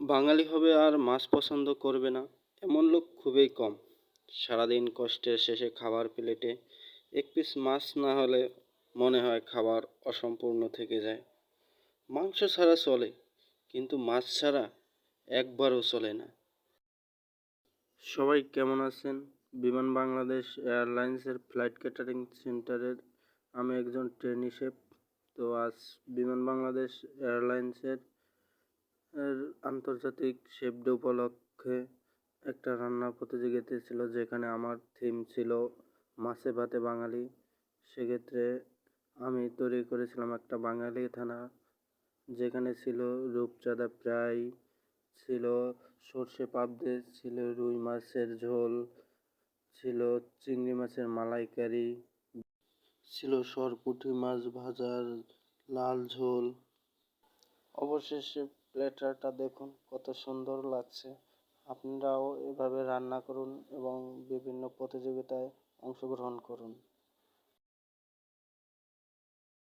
বাঙালি হবে আর মাছ পছন্দ করবে না। এমন লোক খুবই কম। সারাদিন কষ্টের শেষে খাবার প্লেটে এক পিস মাছ না হলে মনে হয় খাবার অসম্পূর্ণ থেকে যায়। মাংস ছাড়া চলে, কিন্তু মাছ ছাড়া একবারও চলে না। সবাই কেমন আছেন? বিমান বাংলাদেশ এয়ারলাইন্সের ফ্লাইট ক্যাটারিং সেন্টারের আমি একজন ট্রেনিশেপ তো আজ বিমান বাংলাদেশ এয়ারলাইন্সের আন্তর্জাতিক ডে উপলক্ষে একটা রান্না প্রতিযোগিতা ছিল, যেখানে আমার থিম ছিল মাছে ভাতে বাঙালি। সেক্ষেত্রে আমি তৈরি করেছিলাম একটা বাঙালি থানা, যেখানে ছিল রূপচাঁদা ফ্রাই ছিল সর্ষে পাবদে, ছিল রুই মাছের ঝোল, ছিল চিংড়ি মাছের মালাইকারি, ছিল সরপুঁটি মাছ ভাজার লাল ঝোল। অবশেষে প্লেটারটা দেখুন কত সুন্দর লাগছে। আপনারাও এভাবে রান্না করুন এবং বিভিন্ন প্রতিযোগিতায় অংশগ্রহণ করুন।